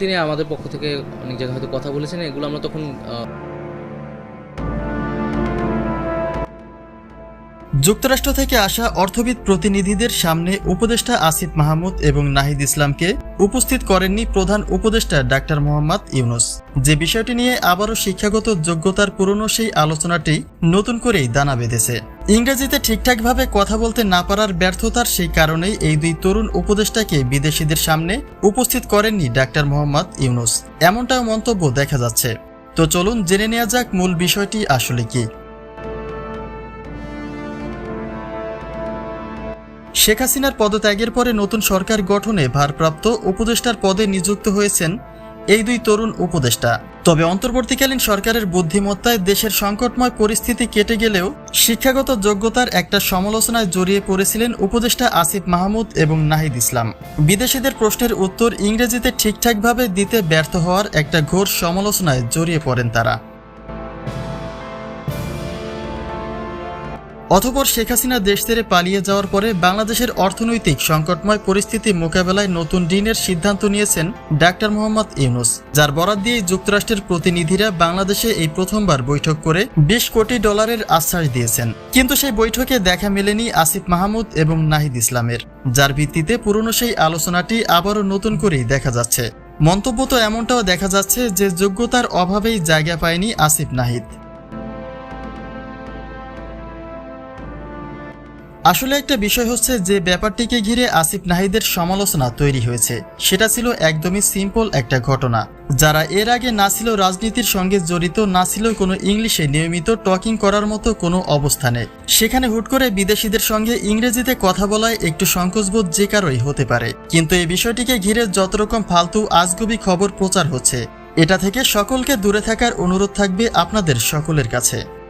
তিনি আমাদের পক্ষ থেকে অনেক জায়গায় হয়তো কথা বলেছেন, এগুলো আমরা তখন যুক্তরাষ্ট্র থেকে আসা অর্থবিদ প্রতিনিধিদের সামনে উপদেষ্টা আসিফ মাহমুদ এবং নাহিদ ইসলামকে উপস্থিত করেননি প্রধান উপদেষ্টা ডাক্তার মোহাম্মদ ইউনুস। যে বিষয়টি নিয়ে আবারও শিক্ষাগত যোগ্যতার পুরনো সেই আলোচনাটি নতুন করেই দানা বেঁধেছে। ইংরেজিতে ঠিকঠাকভাবে কথা বলতে না পারার ব্যর্থতার সেই কারণেই এই দুই তরুণ উপদেষ্টাকে বিদেশিদের সামনে উপস্থিত করেননি ডাক্তার মোহাম্মদ ইউনুস। এমনটাও মন্তব্য দেখা যাচ্ছে। তো চলুন জেনে নেওয়া যাক মূল বিষয়টি আসলে কি। শেখ হাসিনার পদত্যাগের পরে নতুন সরকার গঠনে ভারপ্রাপ্ত উপদেষ্টার পদে নিযুক্ত হয়েছেন এই দুই তরুণ উপদেষ্টা। তবে অন্তর্বর্তীকালীন সরকারের বুদ্ধিমত্তায় দেশের সংকটময় পরিস্থিতি কেটে গেলেও শিক্ষাগত যোগ্যতার একটা সমালোচনায় জড়িয়ে পড়েছিলেন উপদেষ্টা আসিফ মাহমুদ এবং নাহিদ ইসলাম। বিদেশিদের প্রশ্নের উত্তর ইংরেজিতে ঠিকঠাকভাবে দিতে ব্যর্থ হওয়ার একটা ঘোর সমালোচনায় জড়িয়ে পড়েন তারা। অতপর শেখ হাসিনা দেশ ছেড়ে পালিয়ে যাওয়ার পরে বাংলাদেশের অর্থনৈতিক সংকটময় পরিস্থিতি মোকাবেলায় নতুন ঋণের সিদ্ধান্ত নিয়েছেন ডাক্তার মোহাম্মদ ইউনুস, যার বরাদ দিয়েই যুক্তরাষ্ট্রের প্রতিনিধিরা বাংলাদেশে এই প্রথমবার বৈঠক করে বিশ কোটি ডলারের আশ্বাস দিয়েছেন। কিন্তু সেই বৈঠকে দেখা মেলেনি আসিফ মাহমুদ এবং নাহিদ ইসলামের, যার ভিত্তিতে পুরনো সেই আলোচনাটি আবারও নতুন করেই দেখা যাচ্ছে। মন্তব্য তো এমনটাও দেখা যাচ্ছে যে যোগ্যতার অভাবেই জায়গা পায়নি আসিফ নাহিদ। আসলে একটা বিষয় হচ্ছে যে ব্যাপারটিকে ঘিরে আসিফ নাহিদের সমালোচনা তৈরি হয়েছে। সেটা ছিল একদমই সিম্পল একটা ঘটনা। যারা এর আগে না ছিল রাজনীতির সঙ্গে জড়িত, না ছিল কোনো ইংলিশে নিয়মিত টকিং করার মতো কোনো অবস্থানে। সেখানে হুট করে বিদেশিদের সঙ্গে ইংরেজিতে কথা বলায় একটু সংকোচবোধ যে কারোই হতে পারে। কিন্তু এই বিষয়টিকে ঘিরে যত রকম ফালতু আজগুবি খবর প্রচার হচ্ছে, এটা থেকে সকলকে দূরে থাকার অনুরোধ থাকবে আপনাদের সকলের কাছে।